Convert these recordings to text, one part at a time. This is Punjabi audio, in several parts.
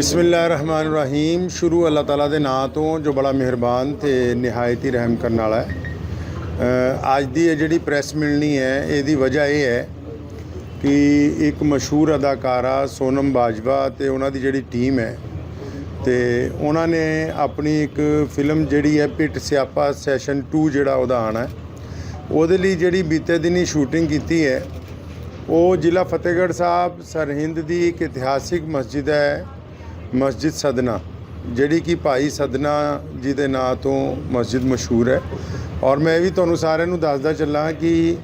ਬਿਸਮਿਲ੍ਲਾਹਿਰਰਹਿਮਾਨਿਰਰਹੀਮ। ਸ਼ੁਰੂ ਅੱਲਾਹ ਤਾਲਾ ਦੇ ਨਾਂ ਤੋਂ ਜੋ ਬੜਾ ਮਿਹਰਬਾਨ ਤੇ ਨਿਹਾਇਤ ਹੀ ਰਹਿਮ ਕਰਨ ਵਾਲਾ ਹੈ। ਅੱਜ ਦੀ ਇਹ ਜਿਹੜੀ ਪ੍ਰੈਸ ਮਿਲਣੀ ਹੈ, ਇਹਦੀ ਵਜ੍ਹਾ ਇਹ ਹੈ ਕਿ ਇੱਕ ਮਸ਼ਹੂਰ ਅਦਾਕਾਰਾ ਸੋਨਮ ਬਾਜਵਾ ਤੇ ਉਹਨਾਂ ਦੀ ਜਿਹੜੀ ਟੀਮ ਹੈ ਤੇ ਉਹਨਾਂ ਨੇ ਆਪਣੀ ਇੱਕ ਫਿਲਮ ਜਿਹੜੀ ਹੈ ਪਿੱਟ ਸਿਆਪਾ ਸੈਸ਼ਨ 2 ਜਿਹੜਾ ਉਹਦਾ ਆਣਾ ਹੈ। ਉਹਦੇ ਲਈ ਜਿਹੜੀ ਬੀਤੇ ਦਿਨੀ ਸ਼ੂਟਿੰਗ ਕੀਤੀ ਹੈ, ਉਹ ਜ਼ਿਲ੍ਹਾ ਫਤਿਹਗੜ੍ਹ ਸਾਹਿਬ, ਸਰਹਿੰਦ ਦੀ ਇੱਕ ਇਤਿਹਾਸਿਕ ਮਸਜਿਦ ਹੈ। ਮਸਜਿਦ ਸਦਨਾ, ਜਿਹੜੀ ਕਿ ਭਾਈ ਸਦਨਾ ਜੀ ਦੇ ਨਾਂ ਤੋਂ ਮਸਜਿਦ ਮਸ਼ਹੂਰ ਹੈ। ਔਰ ਮੈਂ ਇਹ ਵੀ ਤੁਹਾਨੂੰ ਸਾਰਿਆਂ ਨੂੰ ਦੱਸਦਾ ਚੱਲਾਂ ਕਿ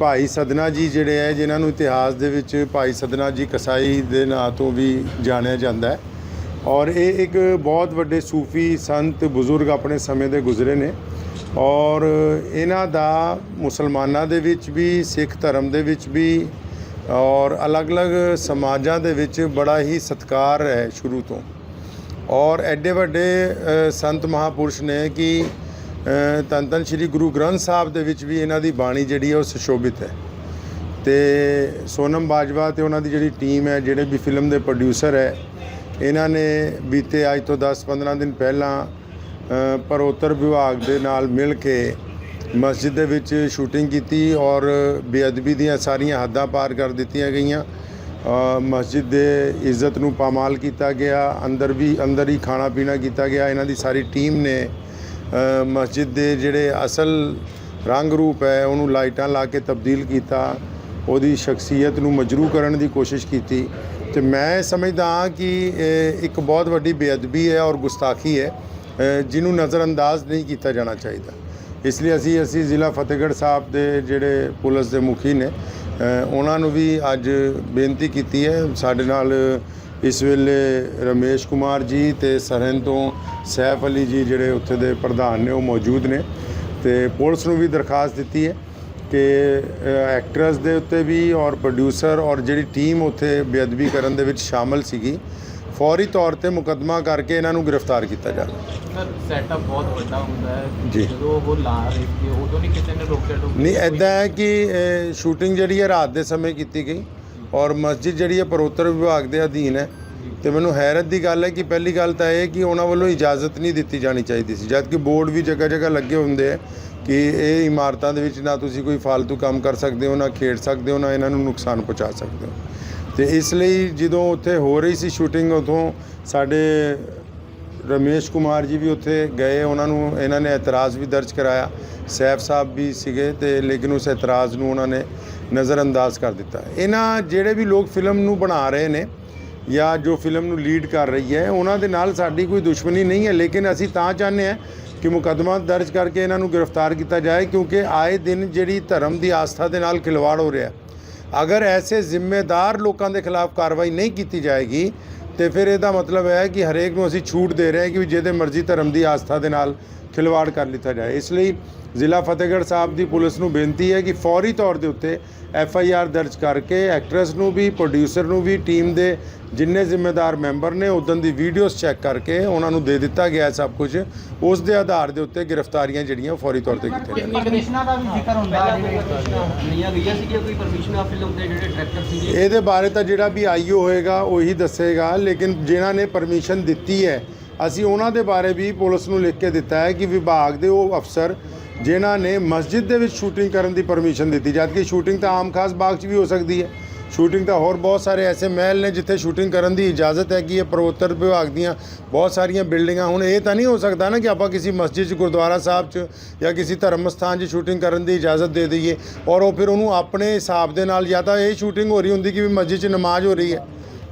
ਭਾਈ ਸਦਨਾ ਜੀ ਜਿਹੜੇ ਹੈ, ਜਿਨ੍ਹਾਂ ਨੂੰ ਇਤਿਹਾਸ ਦੇ ਵਿੱਚ ਭਾਈ ਸਦਨਾ ਜੀ ਕਸਾਈ ਦੇ ਨਾਂ ਤੋਂ ਵੀ ਜਾਣਿਆ ਜਾਂਦਾ ਹੈ। ਔਰ ਇਹ ਇੱਕ ਬਹੁਤ ਵੱਡੇ ਸੂਫੀ ਸੰਤ ਬਜ਼ੁਰਗ ਆਪਣੇ ਸਮੇਂ ਦੇ ਗੁਜ਼ਰੇ ਨੇ। ਔਰ ਇਹਨਾਂ ਦਾ ਮੁਸਲਮਾਨਾਂ ਦੇ ਵਿੱਚ ਵੀ, ਸਿੱਖ ਧਰਮ ਦੇ ਵਿੱਚ ਵੀ ਔਰ ਅਲੱਗ-ਅਲੱਗ ਸਮਾਜਾਂ ਦੇ ਵਿੱਚ ਬੜਾ ਹੀ ਸਤਿਕਾਰ ਹੈ ਸ਼ੁਰੂ ਤੋਂ। ਔਰ ਐਡੇ ਵੱਡੇ ਸੰਤ ਮਹਾਪੁਰਸ਼ ਨੇ ਕਿ ਅ, ਧੰਨ ਸ੍ਰੀ ਗੁਰੂ ਗ੍ਰੰਥ ਸਾਹਿਬ ਦੇ ਵਿੱਚ ਵੀ ਇਹਨਾਂ ਦੀ ਬਾਣੀ ਜਿਹੜੀ ਹੈ ਉਹ ਸੁਸ਼ੋਭਿਤ ਹੈ। ਤੇ ਸੋਨਮ ਬਾਜਵਾ ਤੇ ਉਹਨਾਂ ਦੀ ਜਿਹੜੀ ਟੀਮ ਹੈ ਜਿਹੜੇ ਵੀ ਫਿਲਮ ਦੇ ਪ੍ਰੋਡਿਊਸਰ ਹੈ ਇਹਨਾਂ ਨੇ ਬੀਤੇ ਅੱਜ ਤੋਂ 10-15 ਦਿਨ ਪਹਿਲਾਂ ਅ, ਪਰੋਤਰ ਵਿਭਾਗ ਦੇ ਨਾਲ ਮਿਲ ਕੇ ਮਸਜਿਦ ਦੇ ਵਿੱਚ ਸ਼ੂਟਿੰਗ ਕੀਤੀ ਔਰ ਬੇਅਦਬੀ ਦੀਆਂ ਸਾਰੀਆਂ ਹੱਦਾਂ ਪਾਰ ਕਰ ਦਿੱਤੀਆਂ ਗਈਆਂ। ਮਸਜਿਦ ਦੇ ਇੱਜ਼ਤ ਨੂੰ ਪਾਮਾਲ ਕੀਤਾ ਗਿਆ ਅੰਦਰ ਵੀ ਅੰਦਰ ਹੀ ਖਾਣਾ ਪੀਣਾ ਕੀਤਾ ਗਿਆ। ਇਹਨਾਂ ਦੀ ਸਾਰੀ ਟੀਮ ਨੇ ਮਸਜਿਦ ਦੇ ਜਿਹੜੇ ਅਸਲ ਰੰਗ ਰੂਪ ਹੈ ਉਹਨੂੰ ਲਾਈਟਾਂ ਲਾ ਕੇ ਤਬਦੀਲ ਕੀਤਾ। ਉਹਦੀ ਸ਼ਖਸੀਅਤ ਨੂੰ ਮਜਰੂ ਕਰਨ ਦੀ ਕੋਸ਼ਿਸ਼ ਕੀਤੀ। ਤੇ ਮੈਂ ਸਮਝਦਾ ਹਾਂ ਕਿ ਇੱਕ ਬਹੁਤ ਵੱਡੀ ਬੇਅਦਬੀ ਹੈ ਔਰ ਗੁਸਤਾਖੀ ਹੈ। ਅ, ਜਿਹਨੂੰ ਨਜ਼ਰਅੰਦਾਜ਼ ਨਹੀਂ ਕੀਤਾ ਜਾਣਾ ਚਾਹੀਦਾ। ਇਸ ਲਈ ਅਸੀਂ ਅਸੀਂ ਜ਼ਿਲ੍ਹਾ ਫਤਿਹਗੜ੍ਹ ਸਾਹਿਬ ਦੇ ਜਿਹੜੇ ਪੁਲਿਸ ਦੇ ਮੁਖੀ ਨੇ ਉਹਨਾਂ ਨੂੰ ਵੀ ਅੱਜ ਬੇਨਤੀ ਕੀਤੀ ਹੈ ਸਾਡੇ ਨਾਲ ਇਸ ਵੇਲੇ ਰਮੇਸ਼ ਕੁਮਾਰ ਜੀ ਤੇ ਸਰਹੰਦ ਤੋਂ ਸੈਫ ਅਲੀ ਜੀ ਜਿਹੜੇ ਉੱਥੇ ਦੇ ਪ੍ਰਧਾਨ ਨੇ ਉਹ ਮੌਜੂਦ ਨੇ ਤੇ ਪੁਲਿਸ ਨੂੰ ਵੀ ਦਰਖਾਸਤ ਦਿੱਤੀ ਹੈ ਕਿ ਐਕਟਰਸ ਦੇ ਉੱਤੇ ਵੀ ਔਰ ਪ੍ਰੋਡਿਊਸਰ ਔਰ ਜਿਹੜੀ ਟੀਮ ਉੱਥੇ ਬੇਅਦਬੀ ਕਰਨ ਦੇ ਵਿੱਚ ਸ਼ਾਮਲ ਸੀਗੀ ਫੌਰੀ ਤੌਰ ਤੇ ਮੁਕੱਦਮਾ ਕਰਕੇ ਇਹਨਾਂ ਨੂੰ ਗ੍ਰਿਫਤਾਰ ਕੀਤਾ ਜਾਵੇ। ਸਰ ਸੈਟਅਪ ਬਹੁਤ ਵੱਡਾ ਹੁੰਦਾ ਹੈ। ਜੀ। ਜਦੋਂ ਉਹ ਲਾ ਰਹੇ ਸੀ ਉਦੋਂ ਨਹੀਂ ਕਿਸੇ ਨੇ ਰੋਕਿਆ ਟੋਕਿਆ ਨਹੀਂ ਐਦਾਂ ਹੈ ਕਿ ਸ਼ੂਟਿੰਗ ਜਿਹੜੀ ਹੈ ਰਾਤ ਦੇ ਸਮੇਂ ਕੀਤੀ ਗਈ ਔਰ ਮਸਜਿਦ ਜਿਹੜੀ ਹੈ ਪਰੋਤਰ ਵਿਭਾਗ ਦੇ ਅਧੀਨ ਹੈ। ਤੇ ਮੈਨੂੰ ਹੈਰਤ ਦੀ ਗੱਲ ਹੈ ਕਿ ਪਹਿਲੀ ਗੱਲ ਤਾਂ ਇਹ ਕਿ ਉਹਨਾਂ ਵੱਲੋਂ ਇਜਾਜ਼ਤ ਨਹੀਂ ਦਿੱਤੀ ਜਾਣੀ ਚਾਹੀਦੀ ਸੀ ਜਦ ਕਿ ਬੋਰਡ ਵੀ ਜਗ੍ਹਾ ਜਗ੍ਹਾ ਲੱਗੇ ਹੁੰਦੇ ਆ ਕਿ ਇਹ ਇਮਾਰਤਾਂ ਦੇ ਵਿੱਚ ਨਾ ਤੁਸੀਂ ਕੋਈ ਫालतू ਕੰਮ ਕਰ ਸਕਦੇ ਹੋ ਨਾ ਖੇਡ ਸਕਦੇ ਹੋ ਨਾ ਇਹਨਾਂ ਨੂੰ ਨੁਕਸਾਨ ਪਹੁੰਚਾ ਸਕਦੇ ਹੋ। ਤੇ ਇਸ ਲਈ ਜਦੋਂ ਉੱਥੇ ਹੋ ਰਹੀ ਸੀ ਸ਼ੂਟਿੰਗ ਉਥੋਂ, ਸਾਡੇ ਰਮੇਸ਼ ਕੁਮਾਰ ਜੀ ਵੀ ਉੱਥੇ ਗਏ, ਉਹਨਾਂ ਨੂੰ, ਇਹਨਾਂ ਨੇ ਇਤਰਾਜ਼ ਵੀ ਦਰਜ ਕਰਾਇਆ। ਸੈਫ ਸਾਹਿਬ ਵੀ ਸੀਗੇ ਤੇ ਲੇਕਿਨ ਉਸ ਇਤਰਾਜ਼ ਨੂੰ ਉਹਨਾਂ ਨੇ ਨਜ਼ਰਅੰਦਾਜ਼ ਕਰ ਦਿੱਤਾ। ਇਹਨਾਂ ਜਿਹੜੇ ਵੀ ਲੋਕ ਫਿਲਮ ਨੂੰ ਬਣਾ ਰਹੇ ਨੇ ਜਾਂ ਜੋ ਫਿਲਮ ਨੂੰ ਲੀਡ ਕਰ ਰਹੀ ਹੈ, ਉਹਨਾਂ ਦੇ ਨਾਲ ਸਾਡੀ ਕੋਈ ਦੁਸ਼ਮਣੀ ਨਹੀਂ ਹੈ। ਲੇਕਿਨ ਅਸੀਂ ਤਾਂ ਚਾਹੁੰਦੇ ਹਾਂ ਕਿ ਮੁਕੱਦਮਾ ਦਰਜ ਕਰਕੇ ਇਹਨਾਂ ਨੂੰ ਗ੍ਰਿਫਤਾਰ ਕੀਤਾ ਜਾਏ, ਕਿਉਂਕਿ ਆਏ ਦਿਨ ਜਿਹੜੀ ਧਰਮ ਦੀ ਆਸਥਾ ਦੇ ਨਾਲ ਖਿਲਵਾੜ ਹੋ ਰਿਹਾ ਅਗਰ ਐਸੇ ਜ਼ਿੰਮੇਦਾਰ ਲੋਕਾਂ ਦੇ ਖਿਲਾਫ ਕਾਰਵਾਈ ਨਹੀਂ ਕੀਤੀ ਜਾਏਗੀ, ਤੇ ਫਿਰ ਇਹਦਾ ਮਤਲਬ ਹੈ ਕਿ ਹਰੇਕ ਨੂੰ ਅਸੀਂ ਛੂਟ ਦੇ ਰਹੇ ਹਾਂ ਕਿ ਵੀ ਜਿਹਦੇ ਮਰਜ਼ੀ ਧਰਮ ਦੀ ਆਸਥਾ ਦੇ ਨਾਲ ਖਿਲਵਾੜ ਕਰ ਲਿੱਤਾ ਜਾਏ। ਇਸ ਲਈ ਜ਼ਿਲ੍ਹਾ ਫਤਿਹਗੜ੍ਹ ਸਾਹਿਬ ਦੀ ਪੁਲਿਸ ਨੂੰ ਬੇਨਤੀ ਹੈ ਕਿ ਫੌਰੀ ਤੌਰ ਦੇ ਉੱਤੇ ਐਫ ਆਈ ਆਰ ਦਰਜ ਕਰਕੇ ਐਕਟਰਸ ਨੂੰ ਵੀ ਪ੍ਰੋਡਿਊਸਰ ਨੂੰ ਵੀ ਟੀਮ ਦੇ ਜਿੰਨੇ ਜ਼ਿੰਮੇਦਾਰ ਮੈਂਬਰ ਨੇ ਉਦੋਂ ਦੀ ਵੀਡੀਓਜ਼ ਚੈੱਕ ਕਰਕੇ ਉਹਨਾਂ ਨੂੰ ਦੇ ਦਿੱਤਾ ਗਿਆ ਸਭ ਕੁਝ। ਉਸ ਦੇ ਆਧਾਰ ਦੇ ਉੱਤੇ ਗ੍ਰਿਫਤਾਰੀਆਂ ਜਿਹੜੀਆਂ ਫੌਰੀ ਤੌਰ ਤੇ ਕੀਤੀਆਂ ਜਾਣਗੀਆਂ ਪਰਮਿਸ਼ਨਾਂ ਦਾ ਵੀ ਜ਼ਿਕਰ ਹੁੰਦਾ ਲਈਆਂ ਗਈਆਂ ਸੀਗੀਆਂ ਕੋਈ ਪਰਮਿਸ਼ਨ ਆ ਫਿਲਮ ਦੇ ਜਿਹੜੇ ਡਾਇਰੈਕਟਰ ਸੀਗੇ? ਇਹਦੇ ਬਾਰੇ ਤਾਂ ਜਿਹੜਾ ਵੀ ਆਈਓ ਹੋਏਗਾ ਉਹੀ ਦੱਸੇਗਾ ਲੇਕਿਨ ਜਿਨ੍ਹਾਂ ਨੇ ਪਰਮਿਸ਼ਨ ਦਿੱਤੀ ਹੈ ਅਸੀਂ ਉਹਨਾਂ ਦੇ ਬਾਰੇ ਵੀ ਪੁਲਿਸ ਨੂੰ ਲਿਖ ਕੇ ਦਿੱਤਾ ਹੈ ਕਿ ਵਿਭਾਗ ਦੇ ਉਹ ਅਫਸਰ ਜਿਨ੍ਹਾਂ ਨੇ ਮਸਜਿਦ ਦੇ ਵਿੱਚ ਸ਼ੂਟਿੰਗ ਕਰਨ ਦੀ ਪਰਮਿਸ਼ਨ ਦਿੱਤੀ। ਜਦਕਿ ਸ਼ੂਟਿੰਗ ਤਾਂ ਆਮ ਖਾਸ ਬਾਗ 'ਚ ਵੀ ਹੋ ਸਕਦੀ ਹੈ। ਸ਼ੂਟਿੰਗ ਤਾਂ ਹੋਰ ਬਹੁਤ ਸਾਰੇ ਐਸੇ ਮਹਿਲ ਨੇ ਜਿੱਥੇ ਸ਼ੂਟਿੰਗ ਕਰਨ ਦੀ ਇਜਾਜ਼ਤ ਹੈਗੀ ਹੈ। ਪ੍ਰੋਤਰ ਵਿਭਾਗ ਦੀਆਂ ਬਹੁਤ ਸਾਰੀਆਂ ਬਿਲਡਿੰਗਾਂ ਹੁਣ ਇਹ ਤਾਂ ਨਹੀਂ ਹੋ ਸਕਦਾ ਨਾ ਕਿ ਆਪਾਂ ਕਿਸੇ ਮਸਜਿਦ 'ਚ, ਗੁਰਦੁਆਰਾ ਸਾਹਿਬ 'ਚ ਜਾਂ ਕਿਸੇ ਧਰਮ ਸਥਾਨ 'ਚ ਸ਼ੂਟਿੰਗ ਕਰਨ ਦੀ ਇਜਾਜ਼ਤ ਦੇ ਦਈਏ ਔਰ ਉਹ ਫਿਰ ਉਹਨੂੰ ਆਪਣੇ ਹਿਸਾਬ ਦੇ ਨਾਲ ਜਾਂ ਤਾਂ ਇਹ ਸ਼ੂਟਿੰਗ ਹੋ ਰਹੀ ਹੁੰਦੀ ਕਿ ਵੀ ਮਸਜਿਦ 'ਚ ਨਮਾਜ਼ ਹੋ ਰਹੀ ਹੈ।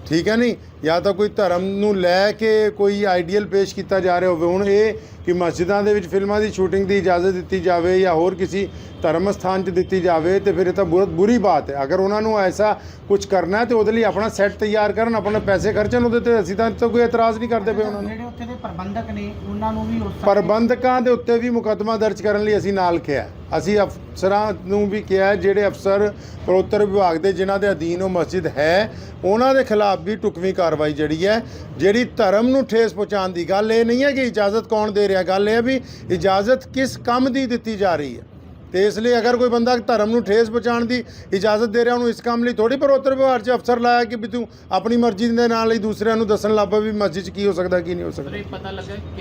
ਠੀਕ ਹੈ ਨਹੀਂ? ਜਾਂ ਤਾਂ ਕੋਈ ਧਰਮ ਨੂੰ ਲੈ ਕੇ ਕੋਈ ਆਈਡੀਅਲ ਪੇਸ਼ ਕੀਤਾ ਜਾ ਰਿਹਾ ਹੋਵੇ ਹੁਣ ਇਹ ਕਿ ਮਸਜਿਦਾਂ ਦੇ ਵਿੱਚ ਫਿਲਮਾਂ ਦੀ ਸ਼ੂਟਿੰਗ ਦੀ ਇਜਾਜ਼ਤ ਦਿੱਤੀ ਜਾਵੇ ਜਾਂ ਹੋਰ ਕਿਸੇ ਧਰਮ ਸਥਾਨ 'ਚ ਦਿੱਤੀ ਜਾਵੇ ਤੇ ਫਿਰ ਇਹ ਤਾਂ ਬਹੁਤ ਬੁਰੀ ਬਾਤ ਹੈ। ਅਗਰ ਉਹਨਾਂ ਨੂੰ ਐਸਾ ਕੁਝ ਕਰਨਾ ਹੈ ਤੇ ਉਹਦੇ ਲਈ ਆਪਣਾ ਸੈੱਟ ਤਿਆਰ ਕਰਨ ਆਪਣੇ ਪੈਸੇ ਖਰਚਣ ਉਹਦੇ ਤੇ ਅਸੀਂ ਤਾਂ ਕੋਈ ਇਤਰਾਜ਼ ਨਹੀਂ ਕਰਦੇ ਪਏ ਉਹਨਾਂ ਨੂੰ। ਜਿਹੜੇ ਉੱਥੇ ਦੇ ਪ੍ਰਬੰਧਕ ਨੇ ਉਹਨਾਂ ਨੂੰ ਵੀ ਉਸ ਪ੍ਰਬੰਧਕਾਂ ਦੇ ਉੱਤੇ ਵੀ ਮੁਕੱਦਮਾ ਦਰਜ ਕਰਨ ਲਈ ਅਸੀਂ ਨਾਲ ਕਿਹਾ ਅਸੀਂ ਅਫਸਰਾਂ ਨੂੰ ਵੀ ਕਿਹਾ ਜਿਹੜੇ ਅਫਸਰ ਪ੍ਰੋਤਰ ਵਿਭਾਗ ਦੇ ਜਿਨ੍ਹਾਂ ਦੇ ਅਧੀਨ ਉਹ ਮਸਜਿਦ ਹੈ ਉਹਨਾਂ ਦੇ ਖਿਲਾਫ ਵੀ ਟੁਕਵੀਂ ਕਾਰਵਾਈ ਜਿਹੜੀ ਹੈ, ਜਿਹੜੀ ਧਰਮ ਨੂੰ ਠੇਸ ਪਹੁੰਚਾਉਣ ਦੀ ਗੱਲ ਇਹ ਨਹੀਂ ਹੈ ਕਿ ਇਜਾਜ਼ਤ ਕੌਣ ਦੇ ਰਿਹਾ, ਗੱਲ ਇਹ ਹੈ ਵੀ ਇਜਾਜ਼ਤ ਕਿਸ ਕੰਮ ਦੀ ਦਿੱਤੀ ਜਾ ਰਹੀ ਹੈ। ਤੇ ਇਸ ਲਈ ਅਗਰ ਕੋਈ ਬੰਦਾ ਧਰਮ ਨੂੰ ਠੇਸ ਪਹੁੰਚਾਉਣ ਦੀ ਇਜਾਜ਼ਤ ਦੇ ਰਿਹਾ, ਉਹਨੂੰ ਇਸ ਕੰਮ ਲਈ ਥੋੜੀ ਪਰ ਵਿਵਹਾਰ 'ਚ ਅਫਸਰ ਲਾਇਆ ਕਿ ਵੀ ਤੂੰ ਆਪਣੀ ਮਰਜ਼ੀ ਦੇ ਨਾਲ ਹੀ ਦੂਸਰਿਆਂ ਨੂੰ ਦੱਸਣ ਲੱਗ ਪਏ ਵੀ ਮਸਜਿਦ 'ਚ ਕੀ ਹੋ ਸਕਦਾ, ਕੀ ਨਹੀਂ ਹੋ ਸਕਦਾ। ਪਤਾ ਲੱਗਾ